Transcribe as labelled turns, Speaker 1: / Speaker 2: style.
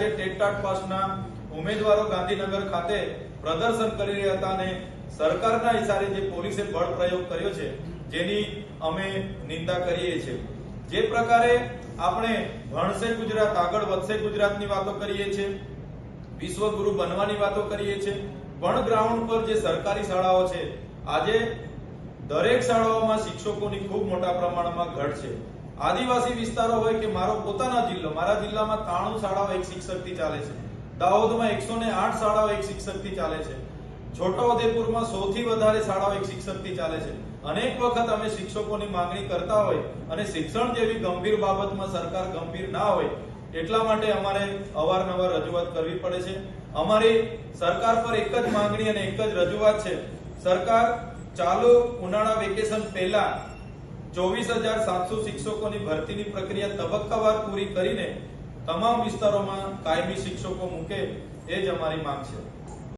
Speaker 1: Contract પાસના ઉમેદવારો ગાંધીનગર ખાતે પ્રદર્શન કરી રહ્યા હતા અને સરકારના ઇશારે જે પોલીસે બળ પ્રયોગ કર્યો છે, જેની અમે નિંદા કરીએ છીએ. જે પ્રકારે આપણે ભણશે ગુજરાત, આગળ વધશે ગુજરાતની વાતો કરીએ છીએ, વિશ્વગુરુ બનવાની વાતો કરીએ છીએ, પણ ગ્રાઉન્ડ પર જે સરકારી શાળાઓ છે, આજે દરેક શાળાઓમાં શિક્ષકોની ખૂબ મોટા પ્રમાણમાં ઘટ છે. આદિવાસી વિસ્તારો હોય કે મારો પોતાના જિલ્લો, મારા જિલ્લામાં ત્રાણું શાળાઓ એક શિક્ષકથી ચાલે છે. દાહોદમાં એકસો ને આઠ શાળાઓ એક શિક્ષકથી ચાલે છે. છોટાઉદેપુરમાં સૌથી વધારે શાળાઓ એક શિક્ષકથી ચાલે છે. અનેક વખત અમે શિક્ષકોની માંગણી કરતા હોય અને શિક્ષણ જેવી ગંભીર બાબતમાં સરકાર ગંભીર ના હોય, એટલા માટે અમારે અવારનવાર રજૂઆત કરવી પડે છે. અમારી સરકાર પર એક જ માંગણી અને એક જ રજૂઆત છે. સરકાર ચાલુ ઉનાળા વેકેશન પહેલા ચોવીસ હજાર સાતસો શિક્ષકોની ભરતીની પ્રક્રિયા તબક્કાવાર પૂરી કરીને તમામ વિસ્તારોમાં કાયમી શિક્ષકો મૂકે એ જ અમારી માંગ છે.